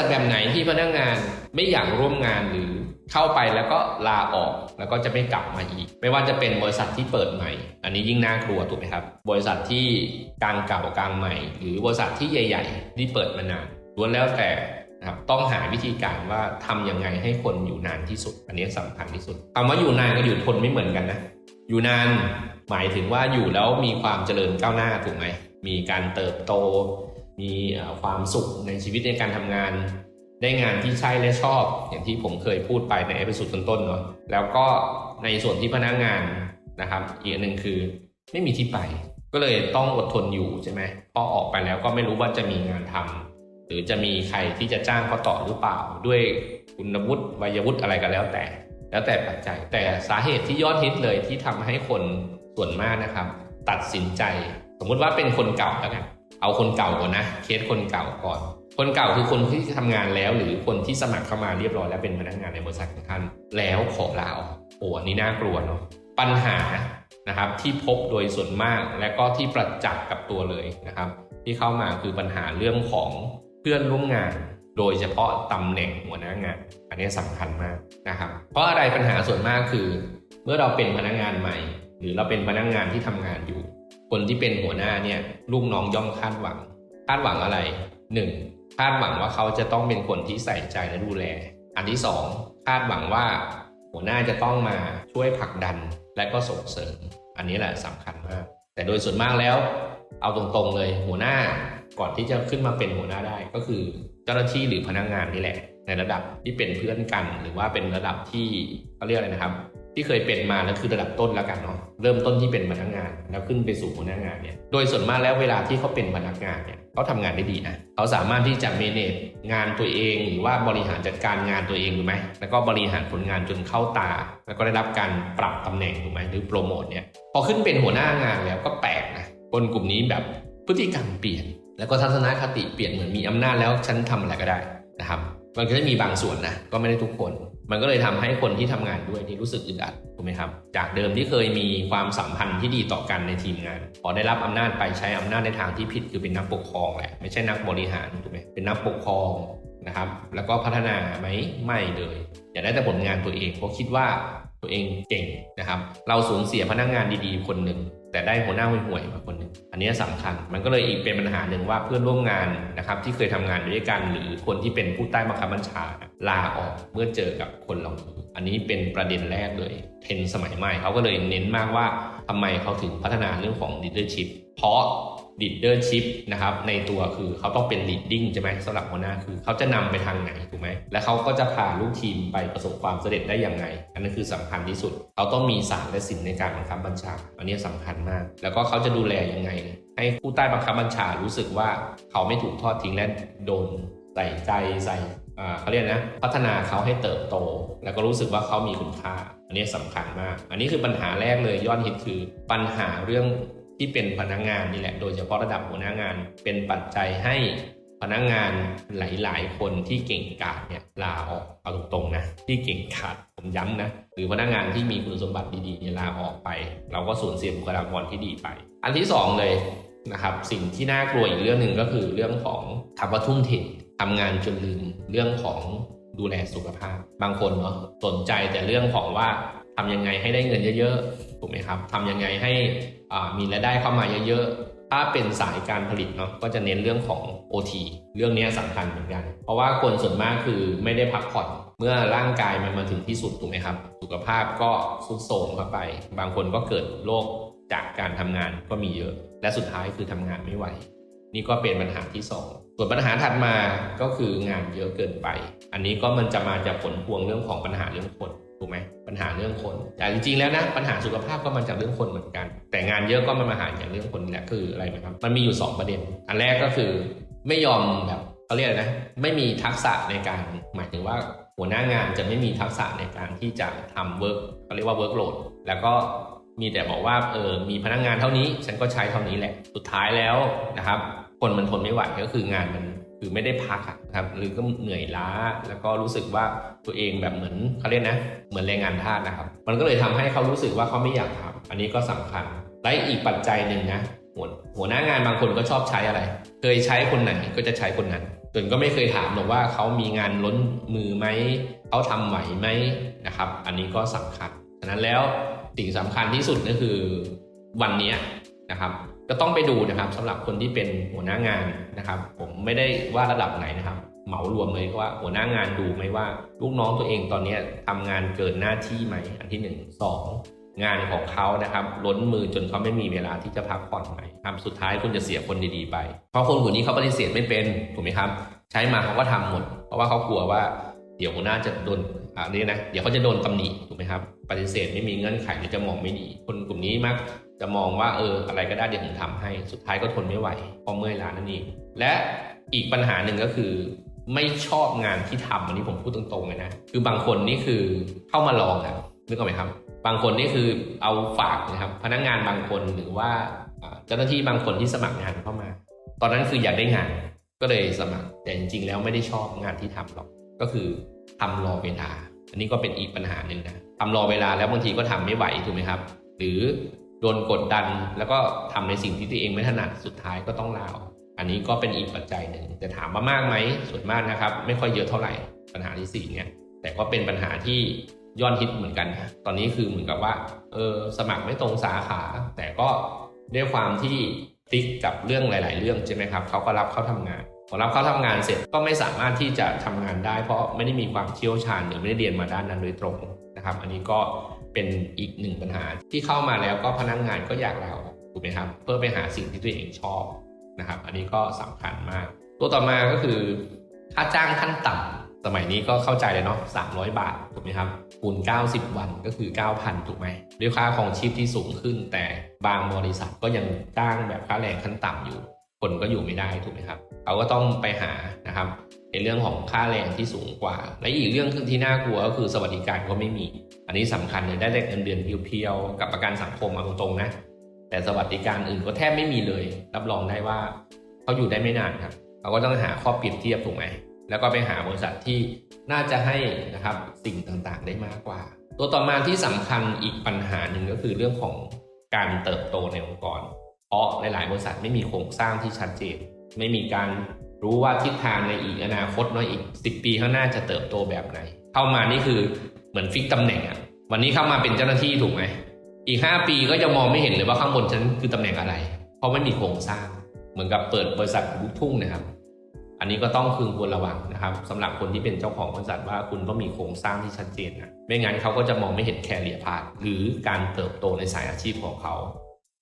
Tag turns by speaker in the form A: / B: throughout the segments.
A: ษัทแบบไหนที่พนักงานไม่อยากร่วมงานหรือเข้าไปแล้วก็ลาออกแล้วก็จะไม่กลับมาอีก ไม่ว่าจะเป็นบริษัทที่เปิดใหม่ อันนี้ยิ่งน่ากลัวถูกไหมครับ บริษัทที่กลางเก่ากลางใหม่ หรือบริษัทที่ใหญ่ ๆ ที่เปิดมานานล้วนแล้วแต่นะครับต้องหาวิธีการว่าทำยังไงให้คนอยู่นานที่สุด อันนี้สำคัญที่สุดคำว่าอยู่นานกับอยู่ทนไม่เหมือนกันนะอยู่นานหมายถึงว่าอยู่แล้วมีความเจริญก้าวหน้าถูกไหมมีการเติบโต มีความสุขในชีวิตในการทำงาน ได้งานที่ใช่และชอบ อย่างที่ผมเคยพูดไปในเอพิโซดต้นๆเนาะแล้วก็ในส่วนที่พนักงานนะครับอีกอันหนึ่งคือไม่มีที่ไป ก็เลยต้องอดทนอยู่ใช่ไหมพอออกไปแล้วก็ไม่รู้ว่าจะมีงานทำหรือจะมีใครที่จะจ้างเขาต่อหรือเปล่า ด้วยคุณวุฒิวัยวุฒิอะไรก็แล้วแต่ แล้วแต่ปัจจัย แต่สาเหตุที่ยอดฮิตเลยที่ทำให้คนส่วนมากนะครับ ตัดสินใจ สมมุติว่าเป็นคนเก่าแล้วกัน เอาคนเก่าก่อนนะ เคสคนเก่าก่อน คนเก่าคือคนที่ทำงานแล้ว หรือคนที่สมัครเข้ามาเรียบร้อยแล้วเป็นพนักงานในบริษัทของท่าน แล้วขอลาออกโอ้อันนี้น่ากลัวเนาะปัญหานะครับที่พบโดยส่วนมากและก็ที่ประจักษ์กับตัวเลยนะครับ ที่เข้ามาคือปัญหาเรื่องของเพื่อนร่วมงาน โดยเฉพาะตำแหน่งหัวหน้างาน อันนี้สำคัญมากนะครับ เพราะอะไรปัญหาส่วนมากคือ เมื่อเราเป็นพนักงานใหม่ หรือเราเป็นพนักงานที่ทำงานอยู่ คนที่เป็นหัวหน้าเนี่ยลูกน้องย่อมคาดหวัง คาดหวังอะไรหนึ่งคาดหวังว่าเขาจะต้องเป็นคนที่ใส่ใจและดูแล อันที่สองคาดหวังว่าหัวหน้าจะต้องมาช่วยผลักดันและก็ส่งเสริม อันนี้แหละสำคัญมาก แต่โดยส่วนมากแล้ว เอาตรงๆเลยหัวหน้าก่อนที่จะขึ้นมาเป็นหัวหน้าได้ก็คือ เจ้าหน้าที่หรือพนักงานนี่แหละ ในระดับที่เป็นเพื่อนกัน หรือว่าเป็นระดับที่เขาเรียกอะไรนะครับ ที่เคยเป็นมาแล้วคือระดับต้นแล้วกันเนาะเริ่มต้นที่เป็นพนักงาน แล้วขึ้นไปสู่หัวหน้างานเนี่ยโดยส่วนมากแล้วเวลาที่เขาเป็นพนักงานเนี่ยเขาทำงานได้ดีนะเขาสามารถที่จะเมเนจงานตัวเอง หรือว่าบริหารจัดการงานตัวเองถูกไหมแล้วก็บริหารผลงานจนเข้าตา แล้วก็ได้รับการปรับตำแหน่งถูกไหมหรือโปรโมทเนี่ยพอขึ้นเป็นหัวหน้างานแล้วก็แปลกนะคนกลุ่มนี้แบบพฤติกรรมเปลี่ยน แล้วก็ทัศนคติเปลี่ยนเหมือนมีอำนาจแล้วฉันทำอะไรก็ได้นะครับมันก็จะมีบางส่วนนะก็ไม่ได้ทุกคน มันก็เลยทำให้คนที่ทำงานด้วยนี่รู้สึกอึดอัดถูกไหมครับ จากเดิมที่เคยมีความสัมพันธ์ที่ดีต่อกันในทีมงาน พอได้รับอำนาจไปใช้อำนาจในทางที่ผิดคือเป็นนักปกครองแหละไม่ใช่นักบริหารถูกไหมเป็นนักปกครองนะครับ แล้วก็พัฒนาไหมไม่เลยอยากได้แต่ผลงานตัวเองเพราะคิดว่าตัวเองเก่งนะครับ เราสูญเสียพนักงานดีๆ คนหนึ่ง แต่ได้หัวหน้าห่วยๆมาคนนึงอันนี้สำคัญ มันก็เลยอีกเป็นปัญหาหนึ่งว่าเพื่อนร่วมงานนะครับที่เคยทำงานด้วยกันหรือคนที่เป็นผู้ใต้บังคับบัญชาลาออกเมื่อเจอกับคนเหล่านี้อันนี้เป็นประเด็นแรกเลยเทรนสมัยใหม่เขาก็เลยเน้นมากว่าทำไมเขาถึงพัฒนาเรื่องของ leadership เพราะ leadership นะครับในตัวคือเขาต้องเป็น leading ใช่ไหมสำหรับหัวหน้าคือเขาจะนำไปทางไหนถูกไหมและเขาก็จะพาลูกทีมไปประสบความสำเร็จได้อย่างไรอันนั้นคือสำคัญที่สุด เขาต้องมีศารและศิลป์ในการบังคับบัญชา อันนี้สำคัญมาก แล้วก็เขาจะดูแลยังไง ให้ผู้ใต้บังคับบัญชารู้สึกว่าเขาไม่ถูกทอดทิ้งและโดนใส่ใจใส่เขาเรียกนะพัฒนาเขาให้เติบโต แล้วก็รู้สึกว่าเขามีคุณค่า อันนี้สำคัญมาก อันนี้คือปัญหาแรกเลยยอดฮิตคือปัญหาเรื่อง ที่เป็นพนักงานนี่แหละ โดยเฉพาะระดับหัวหน้างาน เป็นปัจจัยให้พนักงานหลาย ๆ คนที่เก่งกาจเนี่ยลาออกเอาตรงๆนะที่เก่งกาจผมย้ำนะหรือพนักงานที่มีคุณสมบัติดีๆเนี่ยลาออกไป เราก็สูญเสียบุคลากรที่ดีไป อันที่สองเลยนะครับสิ่งที่น่ากลัวอีกเรื่องหนึ่งก็คือเรื่องของคำว่าทุ่มเททำงานจนลืมเรื่องของดูแลสุขภาพ บางคนเนาะสนใจแต่เรื่องของว่า ทำยังไงให้ได้เงินเยอะๆถูกไหมครับทำยังไงให้มีรายได้เข้ามาเยอะๆ ถ้าเป็นสายการผลิตเนาะก็จะเน้นเรื่องของ OT เรื่องนี้สำคัญเหมือนกัน เพราะว่าคนส่วนมากคือไม่ได้พักผ่อนเมื่อร่างกายมันมาถึงที่สุดถูกไหมครับ สุขภาพก็สุดโทรมเข้าไป บางคนก็เกิดโรคจากการทำงานก็มีเยอะ และสุดท้ายคือทำงานไม่ไหว นี่ก็เป็นปัญหาที่สองส่วนปัญหาถัดมาก็คืองานเยอะเกินไป อันนี้ก็มันจะมาจากผลพวงเรื่องของปัญหาเรื่องคน ถูกไหมปัญหาเรื่องคน แต่จริงๆแล้วนะปัญหาสุขภาพก็มาจากเรื่องคนเหมือนกัน แต่งานเยอะก็มันมาหาจากเรื่องคนแหละคืออะไรไหมครับ มันมีอยู่ 2 ประเด็น อันแรกก็คือไม่ยอมแบบเขาเรียกนะไม่มีทักษะในการหมายถึงว่าหัวหน้างานจะไม่มีทักษะในการที่จะทำเวิร์กเขาเรียกว่าเวิร์กโหลดแล้วก็มีแต่บอกว่าเออมีพนักงานเท่านี้ ฉันก็ใช้เท่านี้แหละ สุดท้ายแล้วนะครับ คนมันทนไม่ไหวก็คืองานมัน คือไม่ได้พักอะครับหรือก็เหนื่อยล้า แล้วก็รู้สึกว่าตัวเองแบบเหมือนเขาเรียกนะ เหมือนแรงงานทาสนะครับ มันก็เลยทำให้เขารู้สึกว่าเขาไม่อยากทำอันนี้ก็สำคัญ และอีกปัจจัยหนึ่งนะหัวหัวหน้างานบางคนก็ชอบใช้อะไร เคยใช้คนไหนก็จะใช้คนนั้นจนก็ไม่เคยถามหรอกว่าเขามีงานล้นมือไหมเขาทำไหวไหมนะครับ อันนี้ก็สำคัญฉะนั้นแล้วสิ่งสำคัญที่สุดก็คือวันนี้นะครับ ก็ต้องไปดูนะครับสำหรับคนที่เป็นหัวหน้างานนะครับ ผมไม่ได้ว่าระดับไหนนะครับ เหมารวมเลยว่าหัวหน้างานดูไหมว่า ลูกน้องตัวเองตอนนี้ยทำงานเกินหน้าที่ไหมอันที่หนึ่งสองงานของเขานะครับล้นมือจนเขาไม่มีเวลาที่จะพักผ่อนไหมครับสุดท้ายคุณจะเสียคนดีๆไป เพราะคนกลุ่มนี้เขาปฏิเสธไม่เป็นถูกไหมครับ ใช้มาเขาก็ทำหมด เพราะว่าเขากลัวว่าเดี๋ยวหัวหน้าจะโดน อ่านี่นะเดี๋ยวเขาจะโดนตำหนิถูกไหมครับปฏิเสธไม่มีเงื่อนไขหรือจะมองไม่ดี คนกลุ่มนี้มักจะมองว่าเอออะไรก็ได้เดี๋ยวผมทำให้สุดท้ายก็ทนไม่ไหวพราะเมื่อยล้านั่นเองและอีกปัญหาหนึ่งก็คือไม่ชอบงานที่ทำอันนี้ผมพูดตรงๆเลยนะคือบางคนนี่คือเข้ามาลองครับนึกออกไหมครับ บางคนนี่คือเอาฝากนะครับพนักงานบางคนหรือว่าอ่าเจ้าหน้าที่บางคนที่สมัครงานเข้ามา ตอนนั้นคืออยากได้งานก็เลยสมัครแต่จริงๆแล้วไม่ได้ชอบงานที่ทำหรอกก็คือทำรอเวลา อันนี้ก็เป็นอีกปัญหาหนึ่งนะทำรอเวลาแล้วบางทีก็ทำไม่ไหวถูกไหมครับ หรือโดนกดดันแล้วก็ทำในสิ่งที่ตัวเองไม่ถนัดสุดท้ายก็ต้องลาออกันนี้ก็เป็นอีกปัจจัยหนึ่งแต่ถามว่ามากไหมส่วนมากนะครับ ไม่ค่อยเยอะเท่าไหร่ปัญหาที่สี่เนี่ยแต่ก็เป็นปัญหาที่ยอดฮิตเหมือนกันนะตอนนี้คือเหมือนกับว่าเออสมัครไม่ตรงสาขา แต่ก็ด้วยความที่ติ๊กกับเรื่องหลาย ๆ เรื่องใช่ไหมครับเขาก็รับเข้าทำงาน พอรับเขาทำงานเสร็จก็ไม่สามารถที่จะทำงานได้ เพราะไม่ได้มีความเชี่ยวชาญหรือไม่ได้เรียนมาด้านนั้นโดยตรงนะครับ อันนี้ก็เป็นอีกหนึ่งปัญหาที่เข้ามาแล้วก็พนักงานก็อยากลาออกถูกไหมครับ เพื่อไปหาสิ่งที่ตัวเองชอบนะครับ อันนี้ก็สำคัญมาก ตัวต่อมาก็คือค่าจ้างขั้นต่ำสมัยนี้ก็เข้าใจเลยเนาะ300 บาทถูกไหมครับคูณ90 วันก็คือ 9,000ถูกไหมด้วยค่าของชีพที่สูงขึ้น แต่บางบริษัทก็ยังจ้างแบบค่าแรงขั้นต่ำอยู่ คนก็อยู่ไม่ได้ถูกไหมครับเขาก็ต้องไปหานะครับในเรื่องของค่าแรงที่สูงกว่า และอีกเรื่องที่น่ากลัวก็คือสวัสดิการก็ไม่มี อันนี้สำคัญเลยได้แต่เงินเดือนเพียวๆกับประกันสังคมเอาตรงๆนะแต่สวัสดิการอื่นก็แทบไม่มีเลย รับรองได้ว่าเขาอยู่ได้ไม่นานครับเขาก็ต้องหาข้อเปรียบเทียบถูกไหมแล้วก็ไปหาบริษัทที่น่าจะให้นะครับสิ่งต่างๆได้มากกว่า ตัวต่อมาที่สำคัญอีกปัญหาหนึ่งก็คือเรื่องของการเติบโตในองค์กร เพราะหลาย ๆ บริษัทไม่มีโครงสร้างที่ชัดเจน ไม่มีการรู้ว่าทิศทางในอีกอนาคตเน้อยอีก 10 ปีข้างหน้าจะเติบโตแบบไหน เข้ามานี่คือเหมือนฟิกตำแหน่งอะวันนี้เข้ามาเป็นเจ้าหน้าที่ถูกไหมอีก 5 ปีก็จะมองไม่เห็นเลยว่าข้างบนฉันคือตำแหน่งอะไร เพราะไม่มีโครงสร้าง เหมือนกับเปิดบริษัทลูกทุ่งนะครับ อันนี้ก็ต้องพึงควรระวังนะครับสำหรับคนที่เป็นเจ้าของบริษัทว่าคุณต้องมีโครงสร้างที่ชัดเจนนะไม่งั้นเขาก็จะมองไม่เห็นแคเรียพาธหรือการเติบโตในสายอาชีพของเขา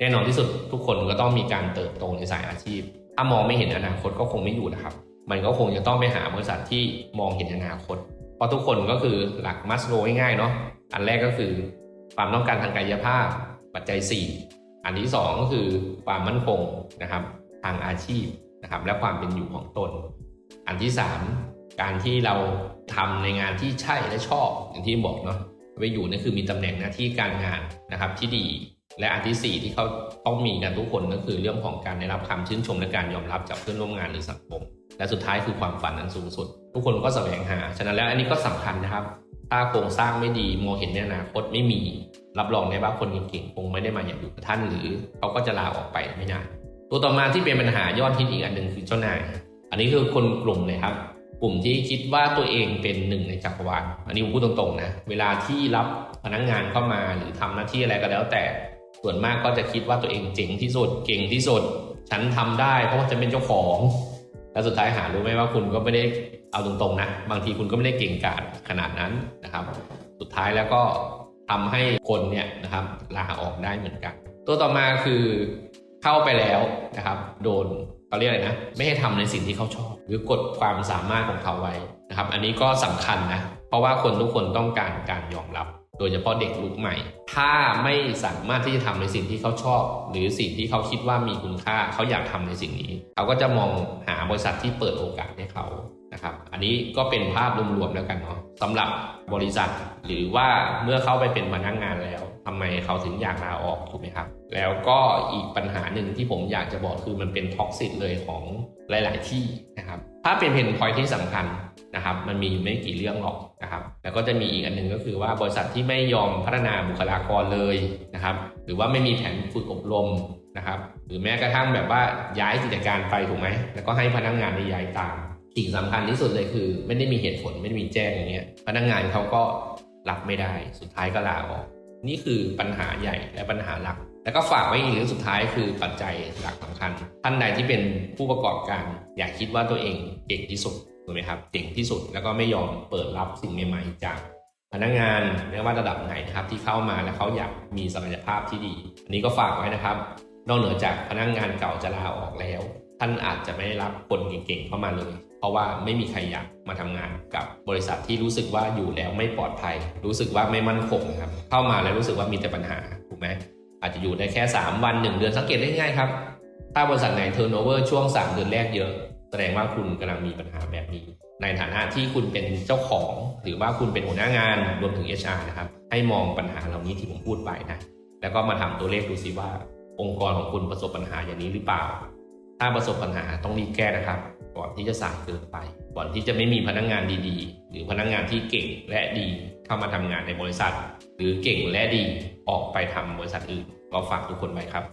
A: แน่นอนที่สุดทุกคนก็ต้องมีการเติบโตในสายอาชีพ ถ้ามองไม่เห็นอนาคตก็คงไม่อยู่นะครับ มันก็คงจะต้องไปหาบริษัทที่มองเห็นอนาคต เพราะทุกคนก็คือหลักมัสโลง่ายๆเนาะ อันแรกก็คือความต้องการทางกายภาพ ปัจจัย 4 อันที่ 2 ก็คือความมั่นคงนะครับทางอาชีพนะครับและความเป็นอยู่ของตน อันที่ 3 การที่เราทำในงานที่ใช่และชอบอย่างที่บอกเนาะไปอยู่นั่นคือมีตำแหน่งหน้าที่การงานนะครับที่ดี และอันทีสี่ 4 ที่เขาต้องมีกันทุกคนก็คือเรื่องของการได้รับคำชื่นชมและการยอมรับจากเพื่อนร่วมงานหรือสังคม และสุดท้ายคือความฝันอันสูงสุด ทุกคนก็แสวงหา ฉะนั้นแล้วอันนี้ก็สำคัญนะครับ ถ้าโครงสร้างไม่ดีมองเห็นในอนาคตไม่มี รับรองได้ว่าคนเก่งๆคงไม่ได้มาอยากอยู่กับท่านหรือเขาก็จะลาออกไปไม่นานตัวต่อมาที่เป็นปัญหายอดฮิตอีกอันหนึ่งคือเจ้านาย อันนี้คือคนกลุ่มเลยครับ กลุ่มที่คิดว่าตัวเองเป็นหนึ่งในจักรวาล อันนี้ผมพูดตรงๆนะ เวลาที่รับพนักงานเข้ามาหรือทำหน้าที่อะไรก็แล้วแต่ ส่วนมากก็จะคิดว่าตัวเองเจ๋งที่สุดเก่งที่สุด ฉันทำได้เพราะว่าจะเป็นเจ้าของ แล้วสุดท้ายหารู้ไหมว่าคุณก็ไม่ได้เอาตรงๆนะบางทีคุณก็ไม่ได้เก่งกาจขนาดนั้นนะครับ สุดท้ายแล้วก็ทำให้คนเนี่ยนะครับลาออกได้เหมือนกัน ตัวต่อมาคือเข้าไปแล้วนะครับโดนเขาเรียกอะไรนะ ไม่ให้ทำในสิ่งที่เขาชอบ หรือกดความสามารถของเขาไว้นะครับ อันนี้ก็สำคัญนะ เพราะว่าคนทุกคนต้องการการยอมรับ โดยเฉพาะเด็กลุกใหม่ ถ้าไม่สามารถที่จะทำในสิ่งที่เขาชอบ หรือสิ่งที่เขาคิดว่ามีคุณค่าเขาอยากทำในสิ่งนี้ เขาก็จะมองหาบริษัทที่เปิดโอกาสให้เขานะครับ อันนี้ก็เป็นภาพรวมๆแล้วกันเนาะสำหรับบริษัท หรือว่าเมื่อเขาไปเป็นพนักงานแล้วทำไมเขาถึงอยากลาออกถูกไหมครับ แล้วก็อีกปัญหาหนึ่งที่ผมอยากจะบอกคือมันเป็นท็อกซิตเลยของหลาย ๆ ที่นะครับ ถ้าเป็นเพนพอยที่สำคัญ นะครับมันมีอยู่ไม่กี่เรื่องหรอกนะครับแล้วก็จะมีอีกอันหนึ่งก็คือว่าบริษัทที่ไม่ยอมพัฒนาบุคลากรเลยนะครับ หรือว่าไม่มีแผนฝึกอบรมนะครับ หรือแม้กระทั่งแบบว่าย้ายกิจการไปถูกไหมแล้วก็ให้พนักงานในย้ายตามสิ่งสำคัญที่สุดเลยคือ ไม่ได้มีเหตุผลไม่ได้มีแจ้งอย่างเงี้ยพนักงานเขาก็รับไม่ได้ สุดท้ายก็ลาออก นี่คือปัญหาใหญ่และปัญหาหลัก แล้วก็ฝากไว้อีกเรื่องสุดท้ายคือปัจจัยหลักสำคัญ ท่านใดที่เป็นผู้ประกอบการ อย่าคิดว่าตัวเองเก่งที่สุด ถูกไหมครับเก่งที่สุดแล้วก็ไม่ยอมเปิดรับสิ่งใหม่ๆจากพนักงานไม่ว่าระดับไหนนะครับที่เข้ามาแล้วเขาอยากมีศักยภาพที่ดี อันนี้ก็ฝากไว้นะครับ นอกเหนือจากพนักงานเก่าจะลาออกแล้ว ท่านอาจจะไม่ได้รับคนเก่งๆเข้ามาเลย เพราะว่าไม่มีใครอยากมาทำงานกับบริษัทที่รู้สึกว่าอยู่แล้วไม่ปลอดภัย รู้สึกว่าไม่มั่นคงครับเข้ามาแล้วรู้สึกว่ามีแต่ปัญหาถูกไหมอาจจะอยู่ได้แค่ 3 วัน 1 เดือนสังเกตได้ง่ายครับถ้าบริษัทไหนเทอร์โนเวอร์ช่วง 3 เดือนแรกเยอะ แสดงว่าคุณกำลังมีปัญหาแบบนี้ ในฐานะที่คุณเป็นเจ้าของ หรือว่าคุณเป็นหัวหน้างานรวมถึง HR นะครับให้มองปัญหาเหล่านี้ที่ผมพูดไปนะแล้วก็มาทำตัวเลขดูซิว่า องค์กรของคุณประสบปัญหาอย่างนี้หรือเปล่า ถ้าประสบปัญหาต้องรีบแก้นะครับ ก่อนที่จะสายเกินไป ก่อนที่จะไม่มีพนักงานดีๆ หรือพนักงานที่เก่งและดีเข้ามาทำงานในบริษัท หรือเก่งและดีออกไปทำบริษัทอื่นก็ฝากทุกคนไว้ครับ